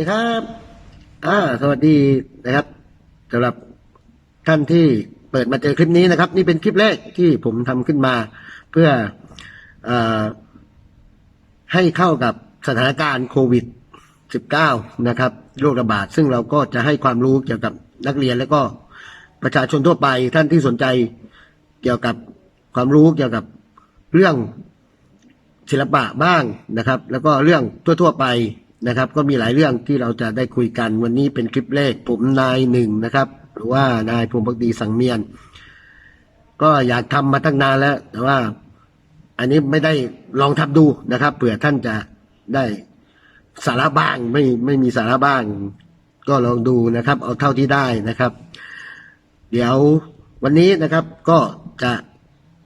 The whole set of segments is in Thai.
ดีครับอ่าสวัสดีนะครับสำหรับท่านที่เปิดมาเจอคลิปนี้นะครับ นี่เป็นคลิปแรกที่ผมทำขึ้นมา เพื่ออให้เข้ากับสถานการณ์โควิด 19 นะครับโรคระบาด ซึ่งเราก็จะให้ความรู้เกี่ยวกับนักเรียนแล้วก็ประชาชนทั่วไปท่านที่สนใจเกี่ยวกับความรู้เกี่ยวกับเรื่องศิลปะบ้างนะครับ แล้วก็เรื่องทั่ว ๆ ไป นะครับ ก็มีหลายเรื่องที่เราจะได้คุยกันวันนี้เป็นคลิปแรกผมนายหนึ่งนะครับ หรือว่านายพงศ์พักดีสังเมียน ก็อยากทำมาตั้งนานแล้ว แต่ว่า อันนี้ไม่ได้ลองทำดูนะครับเผื่อท่านจะได้สาระบ้างไม่ไม่มีสาระบ้าง ก็ลองดูนะครับ เอาเท่าที่ได้นะครับ เดี๋ยววันนี้นะครับก็จะ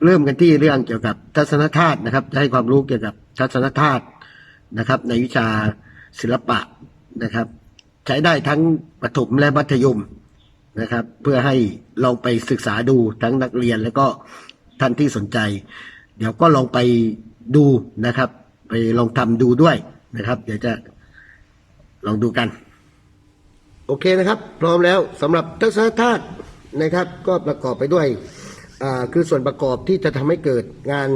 เริ่มกันที่เรื่องเกี่ยวกับทัศนธาตุนะครับ จะให้ความรู้เกี่ยวกับทัศนธาตุนะครับ ในวิชา ศิลปะนะครับ ใช้ได้ทั้งประถมและมัธยมนะครับ เพื่อให้ลองไปศึกษาดูทั้งนักเรียนแล้วก็ท่านที่สนใจ เดี๋ยวก็ลองไปดูนะครับ ไปลองทำดูด้วยนะครับ เดี๋ยวจะลองดูกัน โอเคนะครับ พร้อมแล้วสำหรับทัศนธาตุนะครับ ก็ประกอบไปด้วยคือส่วนประกอบที่จะทำให้เกิดงาน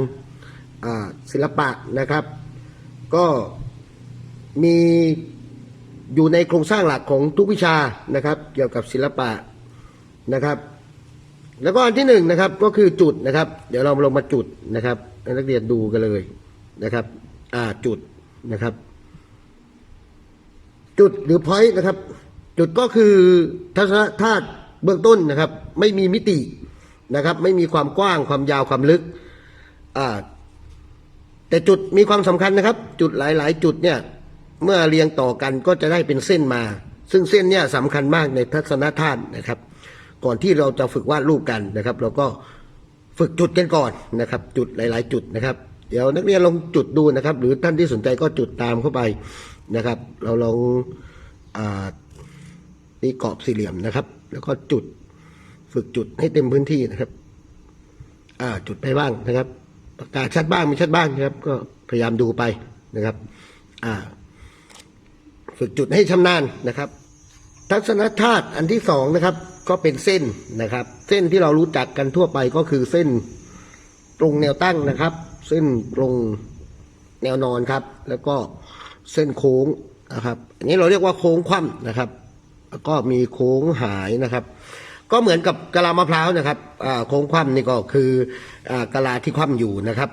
ศิลปะนะครับ ก็ มีอยู่ในโครงสร้างหลักของทุกวิชานะครับ เกี่ยวกับศิลปะนะครับ แล้วก็อันที่หนึ่งนะครับก็คือจุดนะครับ เดี๋ยวเราลงมาจุดนะครับให้นักเรียนดูกันเลยนะครับ อ่าจุดนะครับ จุดหรือ point นะครับ จุดก็คือทัศนธาตุเบื้องต้นนะครับ ไม่มีมิตินะครับ ไม่มีความกว้างความยาวความลึกอ่าแต่จุดมีความสำคัญนะครับ จุดหลาย ๆ จุดเนี่ย เมื่อเรียงต่อกันก็จะได้เป็นเส้นมา ซึ่งเส้นเนี่ยสำคัญมากในทัศนธาตุนะครับ ก่อนที่เราจะฝึกวาดรูปกันนะครับ เราก็ฝึกจุดกันก่อนนะครับ จุดหลาย ๆ จุดนะครับ เดี๋ยวนักเรียนลองจุดดูนะครับ หรือท่านที่สนใจก็จุดตามเข้าไปนะครับ เราลองอนี่กรอบสี่เหลี่ยมนะครับ แล้วก็จุดฝึกจุดให้เต็มพื้นที่นะครับอ่าจุดไปบ้างนะครับปากกาชัดบ้างไม่ชัดบ้างนะครับ ก็พยายามดูไปนะครับ อ่า ฝึกจุดให้ชำนาญนะครับ ทัศนธาตุอันที่สองนะครับ ก็เป็นเส้นนะครับ เส้นที่เรารู้จักกันทั่วไปก็คือเส้นตรงแนวตั้งนะครับ เส้นตรงแนวนอนครับ แล้วก็เส้นโค้งนะครับ อันนี้เราเรียกว่าโค้งคว่ำนะครับแล้วก็มีโค้งหายนะครับ ก็เหมือนกับกะลามะพร้าวนะครับโค้งคว่ำนี่ก็คืออกะลาที่คว่ำอยู่นะครับ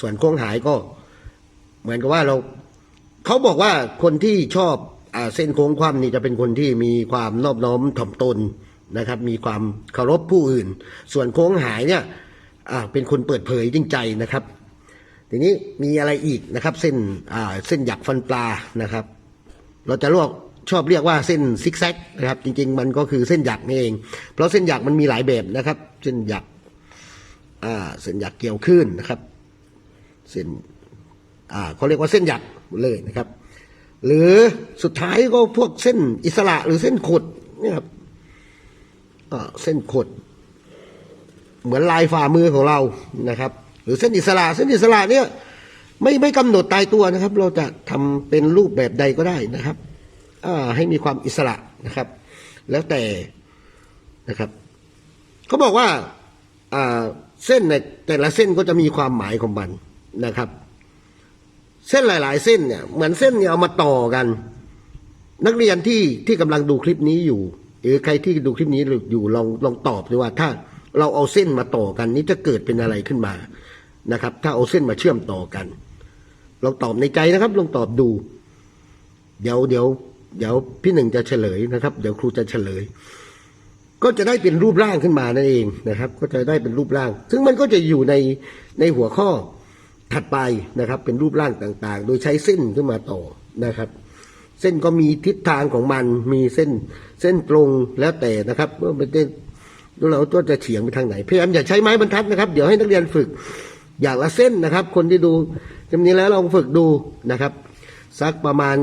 ส่วนโค้งหายก็เหมือนกับว่าเรา เขาบอกว่าคนที่ชอบอาเส้นโค้งคว่ำนี่จะเป็นคนที่มีความนอบน้อมถ่อมตนนะครับ มีความเคารพผู้อื่น ส่วนโค้งหายเนี่ยอ่าเป็นคนเปิดเผยจริงใจนะครับ ทีนี้มีอะไรอีกนะครับ เส้นอ่าเส้นหยักฟันปลานะครับ เราจะเรียกชอบเรียกว่าเส้นซิกแซกนะครับจริง ๆ มันก็คือเส้นหยักนี่เอง เพราะเส้นหยักมันมีหลายแบบนะครับ เส้นหยักอ่าเส้นหยักเกี่ยวขึ้นนะครับ เส้นอ่าเขาเรียกว่าเส้นหยัก เลยนะครับ หรือสุดท้ายก็พวกเส้นอิสระหรือเส้นขดนี่ครับอ่าเส้นขด เหมือนลายฝ่ามือของเรานะครับ หรือเส้นอิสระ เส้นอิสระเนี่ยไม่ไม่กำหนดตายตัวนะครับ เราจะทำเป็นรูปแบบใดก็ได้นะครับอให้มีความอิสระนะครับ แล้วแต่นะครับเขาบอกว่าเส้นแต่ละเส้นก็จะมีความหมายของมันนะครับ เส้นหลาย ๆ เส้นเนี่ยเหมือนเส้นเนี่ยเอามาต่อกัน นักเรียนที่ที่กำลังดูคลิปนี้อยู่ หรือใครที่ดูคลิปนี้อยู่ลองลองตอบดูว่าถ้าเราเอาเส้นมาต่อกัน นี้จะเกิดเป็นอะไรขึ้นมานะครับ ถ้าเอาเส้นมาเชื่อมต่อกันลองตอบในใจนะครับลองตอบดู เดี๋ยวเดี๋ยวเดี๋ยวพี่หนึ่งจะเฉลยนะครับ เดี๋ยวครูจะเฉลย ก็จะได้เป็นรูปร่างขึ้นมานั่นเองนะครับ ก็จะได้เป็นรูปร่าง ซึ่งมันก็จะอยู่ในในหัวข้อ ถัดไปนะครับเป็นรูปร่างต่างๆ โดยใช้เส้นขึ้นมาต่อนะครับ เส้นก็มีทิศทางของมันมีเส้นเส้นตรงแล้วแต่นะครับว่ามันจะเราตัวจะเฉียงไปทางไหนพยายามอย่าใช้ไม้บรรทัดนะครับ เดี๋ยวให้นักเรียนฝึกอย่างละเส้นนะครับ คนที่ดูจำนี้แล้วลองฝึกดูนะครับ สักประมาณ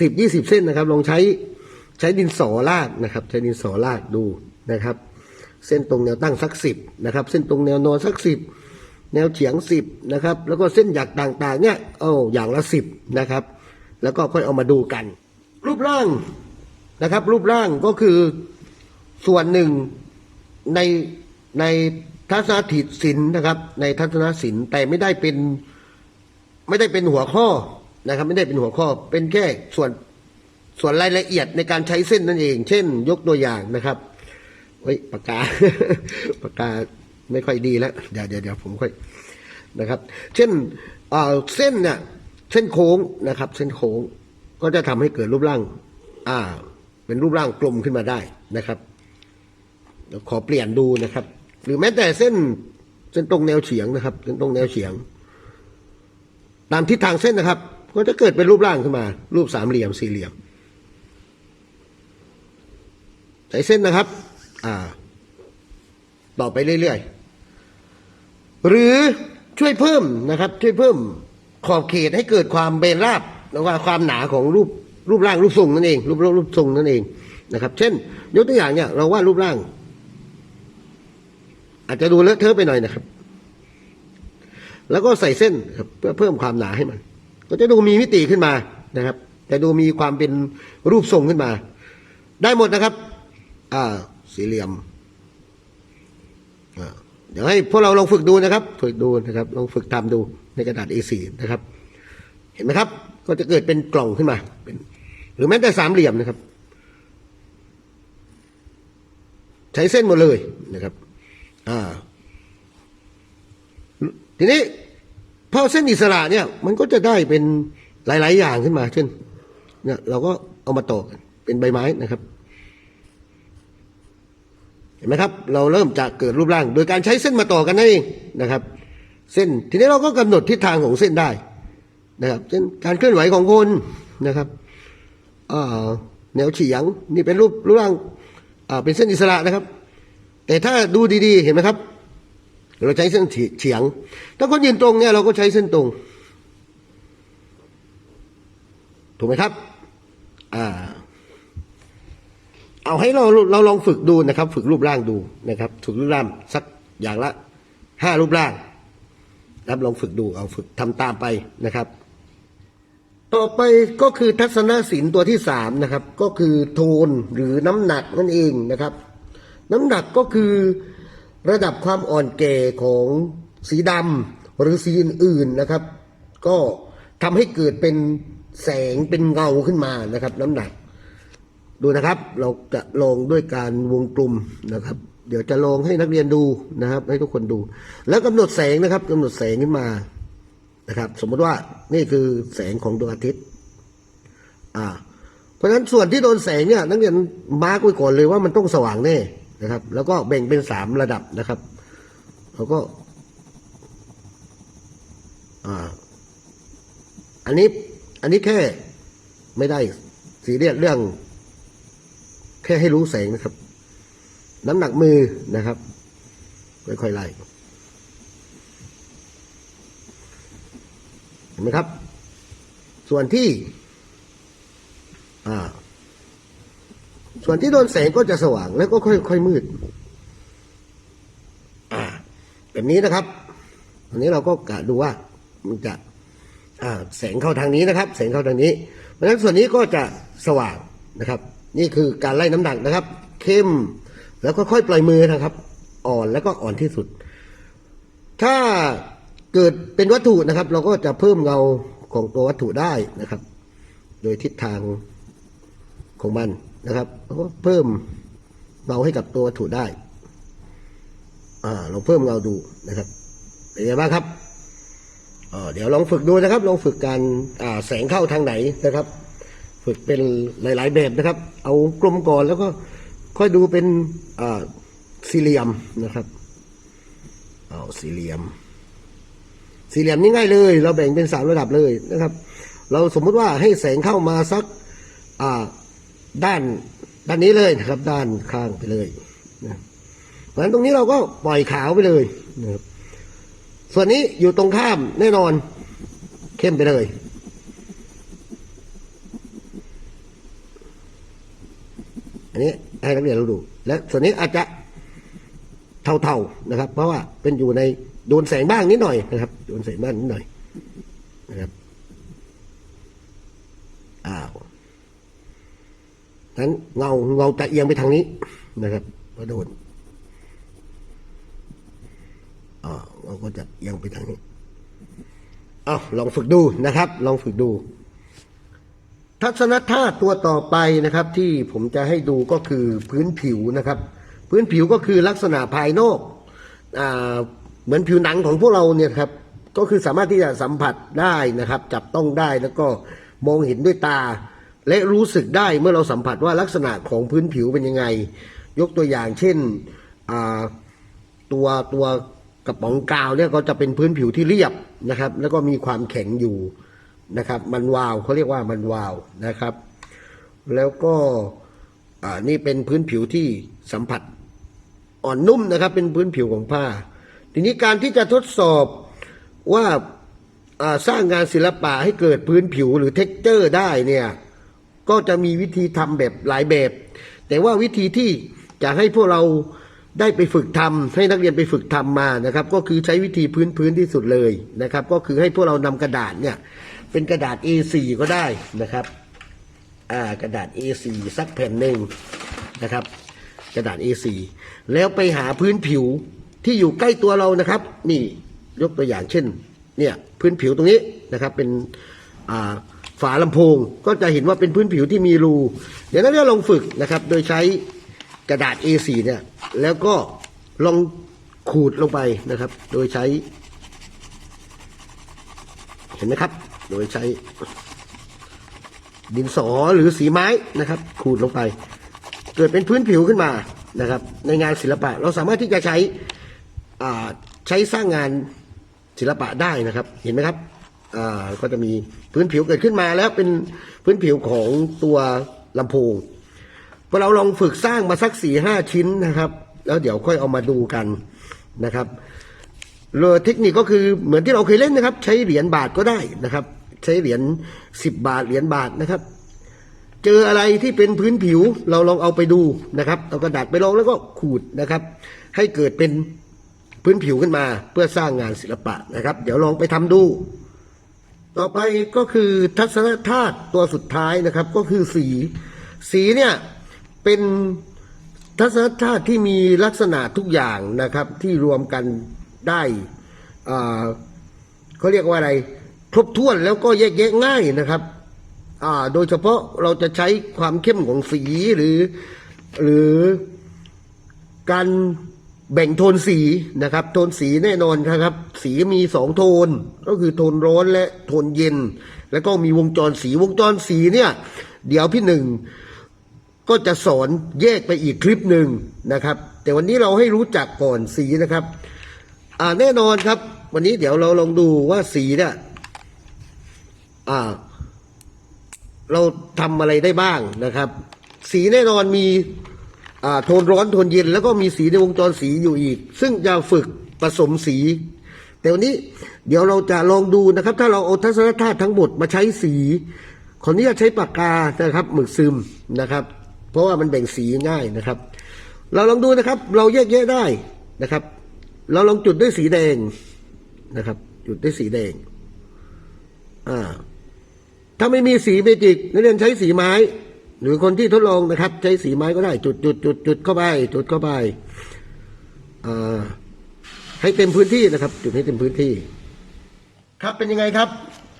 สิบยี่สิบเส้นนะครับ ลองใช้ใช้ดินสอลากนะครับ ใช้ดินสอลากดูนะครับ เส้นตรงแนวตั้งสักสิบนะครับ เส้นตรงแนวนอนสักสิบ แนวเฉียงสิบนะครับแล้วก็เส้นหยักต่างๆเนี่ยเอาอย่างละสิบนะครับแล้วก็ค่อยเอามาดูกัน รูปร่างนะครับ รูปร่างก็คือส่วนหนึ่งในในทัศนถิศิลป์นะครับ ในทัศนศิลป์แต่ไม่ได้เป็นไม่ได้เป็นหัวข้อนะครับ ไม่ได้เป็นหัวข้อเป็นแค่ส่วนส่วนรายละเอียดในการใช้เส้นนั่นเอง เช่น ยกตัวอย่างนะครับเฮ้ยปากกาปากกา ไม่ค่อยดีแล้วเดี๋ยวเดี๋ยวเดี๋ยวผมค่อยนะครับ เช่นเส้นเนี่ยเส้นโค้งนะครับ เส้นโค้งก็จะทำให้เกิดรูปร่าง อ่า เป็นรูปร่างกลมขึ้นมาได้นะครับขอเปลี่ยนดูนะครับ หรือแม้แต่เส้นเส้นตรงแนวเฉียงนะครับ เส้นตรงแนวเฉียง ตามทิศทางเส้นนะครับ ก็จะเกิดเป็นรูปร่างขึ้นมา รูปสามเหลี่ยมสี่เหลี่ยมใส่เส้นนะครับ อ่า ต่อไปเรื่อยๆ หรือช่วยเพิ่มนะครับ ช่วยเพิ่มขอบเขตให้เกิดความเบนราบแล้วก็ความหนาของรูปรูปร่างรูปทรงนั่นเองรูปรูปรูปทรงนั่นเองนะครับ เช่น ยกตัวอย่างเนี่ยเราวาดรูปร่าง อาจจะดูเลอะเทอะไปหน่อยนะครับ แล้วก็ใส่เส้นครับเพื่อเพิ่มความหนาให้มัน ก็จะดูมีมิติขึ้นมานะครับจะดูมีความเป็นรูปทรงขึ้นมา ได้หมดนะครับ อ่า สี่เหลี่ยม ดี๋ยวให้พวกเราลองฝึกดูนะครับ ฝึกดูนะครับลองฝึกทำดูในกระดาษ A4 นะครับ เห็นไหมครับ ก็จะเกิดเป็นกล่องขึ้นมาเป็นหรือแม้แต่สามเหลี่ยมนะครับ ใช้เส้นหมดเลยนะครับ อ่า ทีนี้พอเส้นอิสระเนี่ย มันก็จะได้เป็นหลาย ๆ อย่างขึ้นมาเช่นเนี่ยเราก็เอามาต่อกันเป็นใบไม้นะครับ เห็นไหมครับ เราเริ่มจะเกิดรูปร่าง โดยการใช้เส้นมาต่อกันนั่นเองนะครับ เส้นทีนี้เราก็กำหนดทิศทางของเส้นได้นะครับเช่นการเคลื่อนไหวของคนนะครับแนวเฉียงนี่เป็นรูปรูปร่างเป็นเส้นอิสระนะครับ แต่ถ้าดูดีๆเห็นไหมครับ เราใช้เส้นเฉียง ถ้าคนยืนตรงเนี่ยเราก็ใช้เส้นตรงถูกไหมครับ อ่า เอาให้เราเราลองฝึกดูนะครับ ฝึกรูปร่างดูนะครับฝึกรูปร่างสักอย่างละห้ารูปร่างครับลองฝึกดูเอาฝึกทำตามไปนะครับ ต่อไปก็คือทัศนศิลป์ตัวที่สามนะครับ ก็คือโทนหรือน้ำหนักนั่นเองนะครับ น้ำหนักก็คือระดับความอ่อนแก่ของสีดำหรือสีอื่นๆนะครับ ก็ทำให้เกิดเป็นแสงเป็นเงาขึ้นมานะครับ น้ำหนัก ดูนะครับเราจะลองด้วยการวงกลมนะครับ เดี๋ยวจะลองให้นักเรียนดูนะครับ ให้ทุกคนดู แล้วกำหนดแสงนะครับกำหนดแสงขึ้นมานะครับ สมมติว่านี่คือแสงของดวงอาทิตย์อ่าเพราะฉะนั้นส่วนที่โดนแสงเนี่ยนักเรียนมาร์กไว้ก่อนเลยว่ามันต้องสว่างแน่นะครับ แล้วก็แบ่งเป็นสามระดับนะครับแล้วก็อ่าอันนี้อันนี้แค่ไม่ได้สีเรียสเรื่อง แค่ให้รู้แสงนะครับ น้ำหนักมือนะครับค่อยๆไล่เห็นไหมครับ ส่วนที่อ่าส่วนที่โดนแสงก็จะสว่างแล้วก็ค่อยๆมืดอ่าแบบนี้นะครับอันนี้เราก็กะดูว่ามันจะอ่าแสงเข้าทางนี้นะครับ แสงเข้าทางนี้ เพราะฉะนั้นส่วนนี้ก็จะสว่างนะครับ นี่คือการไล่น้ำหนักนะครับ เข้มแล้วค่อยๆปล่อยมือนะครับ อ่อนแล้วก็อ่อนที่สุด ถ้าเกิดเป็นวัตถุนะครับ เราก็จะเพิ่มเงาของตัววัตถุได้นะครับ โดยทิศทางของมันนะครับแล้วก็เพิ่มเงาให้กับตัววัตถุได้ อ่าเราเพิ่มเงาดูนะครับเป็นไงบ้างครับเดี๋ยวลองฝึกดูนะครับ ลองฝึกการแสงเข้าทางไหนนะครับ ฝึกเป็นหลาย ๆ แบบนะครับ เอากลมก่อนแล้วก็ค่อยดูเป็นสี่เหลี่ยมนะครับเอาสี่เหลี่ยม สี่เหลี่ยมนี่ง่ายเลย เราแบ่งเป็นสามระดับเลยนะครับ เราสมมุติว่าให้แสงเข้ามาสักด้านด้านนี้เลยนะครับ ด้านข้างไปเลยนะเพราะฉะนั้นตรงนี้เราก็ปล่อยขาวไปเลยนะครับส่วนนี้อยู่ตรงข้ามแน่นอนเข้มไปเลย อันนี้ให้นักเรียนเราดู และส่วนนี้อาจจะเท่าๆนะครับ เพราะว่าเป็นอยู่ในโดนแสงบ้างนิดหน่อยนะครับ โดนแสงบ้างนิดหน่อยนะครับอ้าวนั้นเงาเงาจะเอียงไปทางนี้นะครับพอโดนอ่าเราก็จะเอียงไปทางนี้เอาลองฝึกดูนะครับ ลองฝึกดู ทัศนธาตุตัวต่อไปนะครับที่ผมจะให้ดูก็คือพื้นผิวนะครับ พื้นผิวก็คือลักษณะภายนอกอ่าเหมือนผิวหนังของพวกเราเนี่ยครับก็คือสามารถที่จะสัมผัสได้นะครับ จับต้องได้แล้วก็มองเห็นด้วยตา และรู้สึกได้เมื่อเราสัมผัสว่าลักษณะของพื้นผิวเป็นยังไง ยกตัวอย่างเช่นตัวตัวกระป๋องกาวเนี่ยก็จะเป็นพื้นผิวที่เรียบนะครับ แล้วก็มีความแข็งอยู่ นะครับ มันวาวเขาเรียกว่ามันวาวนะครับ แล้วก็นี่เป็นพื้นผิวที่สัมผัสอ่อนนุ่มนะครับ เป็นพื้นผิวของผ้า ทีนี้การที่จะทดสอบว่าอ่าสร้างงานศิลปะให้เกิดพื้นผิวหรือเท็กเจอร์ได้เนี่ยก็จะมีวิธีทำแบบหลายแบบ แต่ว่าวิธีที่จะให้พวกเราได้ไปฝึกทำให้นักเรียนไปฝึกทำมานะครับ ก็คือใช้วิธีพื้นพื้นที่สุดเลยนะครับ ก็คือให้พวกเรานำกระดาษเนี่ย เป็นกระดาษ A4 ก็ได้นะครับ อ่ากระดาษ A4 สักแผ่นหนึ่งนะครับ กระดาษ A4 แล้วไปหาพื้นผิวที่อยู่ใกล้ตัวเรานะครับ นี่ยกตัวอย่างเช่น เนี่ยพื้นผิวตรงนี้นะครับ เป็นอ่าฝาลำโพงก็จะเห็นว่าเป็นพื้นผิวที่มีรู เดี๋ยวนักเรียนลองฝึกนะครับ โดยใช้กระดาษ A4 เนี่ย แล้วก็ลองขูดลงไปนะครับ โดยใช้ เห็นไหมครับ โดยใช้ ดินสอหรือสีไม้นะครับ ขูดลงไป เกิดเป็นพื้นผิวขึ้นมานะครับ ในงานศิลปะเราสามารถที่จะใช้ใช้สร้างงานศิลปะได้นะครับ เห็นไหมครับก็จะมีพื้นผิวเกิดขึ้นมาแล้วเป็นพื้นผิวของตัวลำโพงพอเราลองฝึกสร้างมาสักสี่ห้าชิ้นนะครับ แล้วเดี๋ยวค่อยเอามาดูกันนะครับเรือเทคนิคก็คือเหมือนที่เราเคยเล่นนะครับ ใช้เหรียญบาทก็ได้นะครับ ใช้เหรียญสิบบาทเหรียญบาทนะครับ เจออะไรที่เป็นพื้นผิวเราลองเอาไปดูนะครับ เอากระดาษไปลองแล้วก็ขูดนะครับ ให้เกิดเป็นพื้นผิวขึ้นมาเพื่อสร้างงานศิลปะนะครับ เดี๋ยวลองไปทำดูต่อไปก็คือทัศนธาตุตัวสุดท้ายนะครับก็คือสี สีเนี่ยเป็นทัศนธาตุที่มีลักษณะทุกอย่างนะครับที่รวมกันได้เขาเรียกว่าอะไร ครบถ้วนแล้วก็แยกแยะง่ายนะครับ อ่า โดยเฉพาะเราจะใช้ความเข้มของสีหรือ หรือการแบ่งโทนสีนะครับ โทนสีแน่นอนครับ สีมีสองโทน ก็คือโทนร้อนและโทนเย็น แล้วก็มีวงจรสีวงจรสีเนี่ย เดี๋ยวพี่หนึ่งก็จะสอนแยกไปอีกคลิปหนึ่งนะครับ แต่วันนี้เราให้รู้จักก่อนสีนะครับ อ่าแน่นอนครับ วันนี้เดี๋ยวเราลองดูว่าสีเนี่ย เราทำอะไรได้บ้างนะครับ สีแน่นอนมีโทนร้อนโทนเย็น แล้วก็มีสีในวงจรสีอยู่อีก ซึ่งจะฝึกผสมสี แต่วันนี้เดี๋ยวเราจะลองดูนะครับ ถ้าเราเอาทัศนธาตุทั้งหมดมาใช้สีขออนุญาตใช้ปากกานะครับหมึกซึมนะครับ เพราะว่ามันแบ่งสีง่ายนะครับ เราลองดูนะครับ เราแยกแยะได้นะครับ เราลองจุดด้วยสีแดงนะครับ จุดด้วยสีแดงอ่า ถ้าไม่มีสีเมจิกนักเรียนใช้สีไม้ หรือคนที่ทดลองนะครับ ใช้สีไม้ก็ได้จุดจุดจุดจุดเข้าไปจุดเข้าไปให้เต็มพื้นที่นะครับ จุดให้เต็มพื้นที่ ครับเป็นยังไงครับ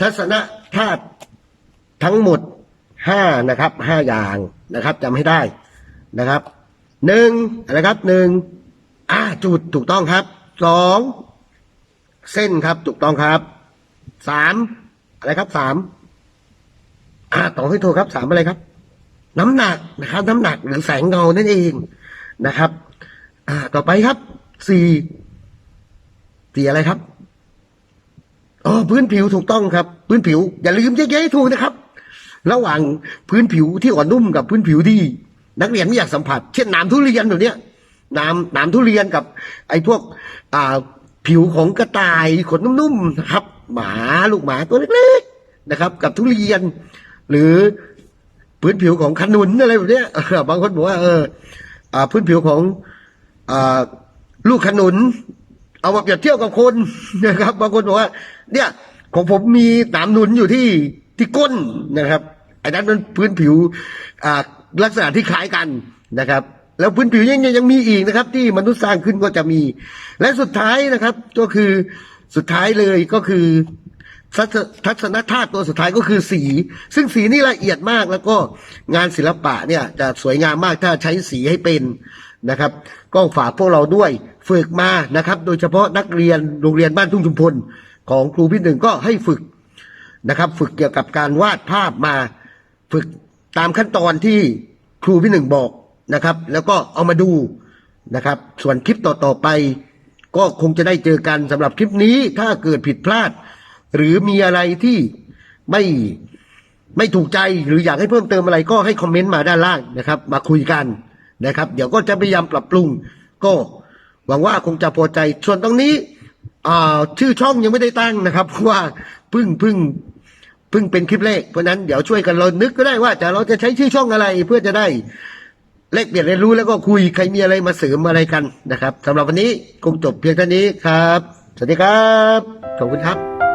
ทัศนธาตุทั้งหมดห้านะครับห้าอย่างนะครับจำให้ได้นะครับหนึ่งอะไรครับหนึ่งอ่าจุดถูกต้องครับสองเส้นครับถูกต้องครับสามอะไรครับสาม อ่าต่อให้โทรครับสามอะไรครับ น้ำหนักนะครับ น้ำหนักหรือแสงเงานั่นเองนะครับ อ่า ต่อไปครับสี่สี่อะไรครับอ๋อพื้นผิวถูกต้องครับ พื้นผิว อย่าลืมแยกๆให้ถูกนะครับ ระหว่างพื้นผิวที่อ่อนนุ่มกับพื้นผิวที่ นักเรียนไม่อยากสัมผัส เช่นนามทุเรียนแบบเนี้ยนามหนามทุเรียนกับ ไอ้พวก อ่า ผิวของกระต่ายขนนุ่มๆนะครับ หมาลูกหมาตัวเล็กๆนะครับ กับทุเรียน หรือพื้นผิวของขนุนอะไรแบบเนี้ยบางคนบอกว่าเออพื้นผิวของอลูกขนุน เอามาเปรียบเทียบกับคนนะครับ บางคนบอกว่า เนี่ยของผมมีหนามหนุนอยู่ที่ที่ก้นนะครับอันนั้นมันพื้นผิวลักษณะที่คล้ายกันนะครับ แล้วพื้นผิวยังยังยังมีอีกนะครับ ที่มนุษย์สร้างขึ้นก็จะมี และสุดท้ายนะครับ ก็คือสุดท้ายเลยก็คือ ทัศนธาตุตัวสุดท้ายก็คือสี ซึ่งสีนี่ละเอียดมากแล้วก็งานศิลปะเนี่ยจะสวยงามมากถ้าใช้สีให้เป็นนะครับ ก็ฝากพวกเราด้วยฝึกมานะครับ โดยเฉพาะนักเรียนโรงเรียนบ้านทุ่งชุมพลของครูพี่หนึ่งก็ให้ฝึกนะครับ ฝึกเกี่ยวกับการวาดภาพมาฝึกตามขั้นตอนที่ครูพี่หนึ่งบอกนะครับ แล้วก็เอามาดูนะครับ ส่วนคลิปต่อๆไป ก็คงจะได้เจอกันสำหรับคลิปนี้ถ้าเกิดผิดพลาด หรือมีอะไรที่ไม่ไม่ถูกใจหรืออยากให้เพิ่มเติมอะไรก็ให้คอมเมนต์มาด้านล่างนะครับ มาคุยกันนะครับ เดี๋ยวก็จะพยายามปรับปรุง ก็หวังว่าคงจะพอใจ ส่วนตรงนี้อ่าชื่อช่องยังไม่ได้ตั้งนะครับเพราะว่าพิ่งพิ่งพิ่งเป็นคลิปแรกเพราะฉะนั้นเดี๋ยวช่วยกันเรานึกก็ได้ว่าจะเราจะใช้ชื่อช่องอะไรเพื่อจะได้แลกเปลี่ยนเรียนรู้แล้วก็คุยใครมีอะไรมาเสริมอะไรกันนะครับสำหรับวันนี้คงจบเพียงเท่านี้ครับ สวัสดีครับ ขอบคุณครับ